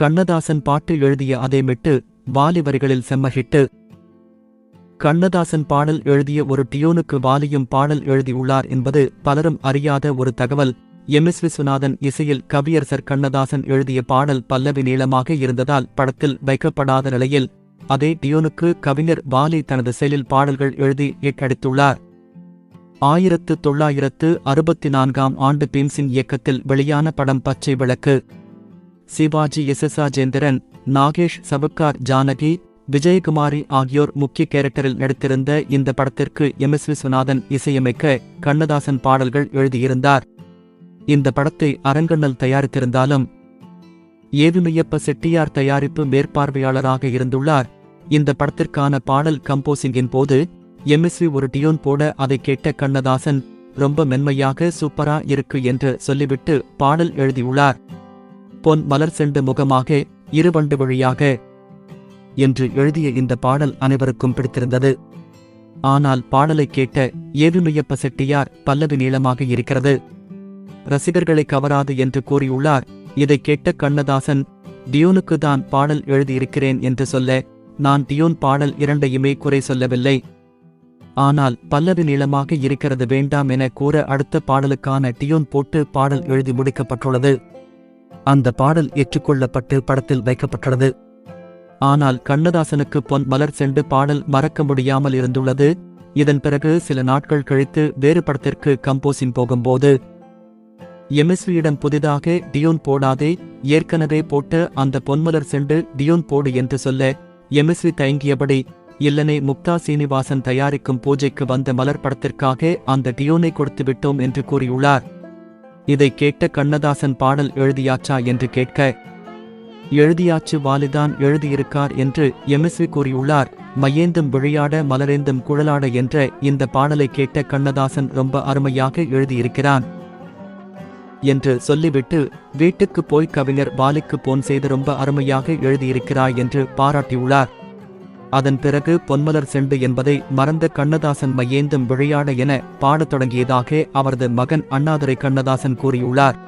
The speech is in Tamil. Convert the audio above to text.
கண்ணதாசன் பாட்டு எழுதிய அதே மெட்டு வாலி வரிகளில் செம்மஹிட்டு கண்ணதாசன் பாடல் எழுதிய ஒரு டியோனுக்கு வாலியும் பாடல் எழுதியுள்ளார் என்பது பலரும் அறியாத ஒரு தகவல். எம். எஸ். விஸ்வநாதன் இசையில் கவியரசர் கண்ணதாசன் எழுதிய பாடல் பல்லவி நீளமாக இருந்ததால் படத்தில் வைக்கப்படாத நிலையில் அதே டியோனுக்கு கவிஞர் வாலி தனது செயலில் பாடல்கள் எழுதி ஏற்றடித்துள்ளார் ஆயிரத்து தொள்ளாயிரத்து அறுபத்தி நான்காம் ஆண்டு பீம்சின் இயக்கத்தில் வெளியான படம் பச்சை விளக்கு. சிவாஜி எஸ். எஸ். ராஜேந்திரன் நாகேஷ் சபக்கார் ஜானகி விஜயகுமாரி ஆகியோர் முக்கிய கேரக்டரில் நடித்திருந்த இந்த படத்திற்கு எம். எஸ். விஸ்வநாதன் இசையமைக்க கண்ணதாசன் பாடல்கள் எழுதியிருந்தார். இந்த படத்தை அரங்கண்ணல் தயாரித்திருந்தாலும் ஏவிமையப்ப செட்டியார் தயாரிப்பு மேற்பார்வையாளராக இருந்துள்ளார். இந்த படத்திற்கான பாடல் கம்போசிங்கின் போது எம்எஸ்வி ஒரு டியூன் போட அதை கேட்ட கண்ணதாசன் ரொம்ப மென்மையாக சூப்பரா இருக்கு என்று சொல்லிவிட்டு பாடல் எழுதியுள்ளார். பொன் மலர் செண்டு முகமாக இருவண்டு வழியாக என்று எழுதிய இந்த பாடல் அனைவருக்கும் பிடித்திருந்தது. ஆனால் பாடலை கேட்ட ஏவிமையப்ப செட்டியார் பல்லவி நீளமாக இருக்கிறது. ரசிகர்களை கவராது என்று கூறியுள்ளார். இதை கேட்ட கண்ணதாசன் டியூனுக்கு தான் பாடல் எழுதியிருக்கிறேன் என்று சொல்ல நான் டியூன் பாடல் இரண்டையுமே குறை சொல்லவில்லை. ஆனால் பல்லவி நீளமாக இருக்கிறது வேண்டாம் என கூற அடுத்த பாடலுக்கான டியூன் போட்டு பாடல் எழுதி முடிக்கப்பட்டுள்ளது. அந்த பாடல் ஏற்றுக்கொள்ளப்பட்டு படத்தில் வைக்கப்பட்டுள்ளது. ஆனால் கண்ணதாசனுக்கு பொன் மலர் சென்று பாடல் மறக்க முடியாமல் இருந்துள்ளது. இதன் பிறகு சில நாட்கள் கழித்து வேறு படத்திற்கு கம்போசிங் போகும்போது எம்எஸ்வியிடம் புதிதாக டியூன் போடாதே ஏற்கனவே போட்டு அந்த பொன்மலர் சென்று டியூன் போடு என்று சொல்ல எம்எஸ்வி தயங்கியபடி இல்லனே முக்தா சீனிவாசன் தயாரிக்கும் பூஜைக்கு வந்த மலர் படத்திற்காக அந்த டியூனை கொடுத்து விட்டோம் என்று கூறியுள்ளார். இதை கேட்ட கண்ணதாசன் பாடல் எழுதியாச்சா என்று கேட்க எழுதியாச்சு வாலிதான் எழுதியிருக்கார் என்று எமிஸ்வி கூறியுள்ளார். மையேந்தும் விளையாட மலரேந்தும் குழலாட என்ற இந்த பாடலை கேட்ட கண்ணதாசன் ரொம்ப அருமையாக எழுதியிருக்கிறான் என்று சொல்லிவிட்டு வீட்டுக்கு போய் கவிஞர் வாலிக்கு போன் செய்து ரொம்ப அருமையாக எழுதியிருக்கிறாய் என்று பாராட்டியுள்ளார். அதன் பிறகு பொன்மலர் செண்டு என்பதை மறந்த கண்ணதாசன் மையேந்தும் விளையாட என பாடத் தொடங்கியதாக அவரது மகன் அண்ணாதுரை கண்ணதாசன் கூறியுள்ளார்.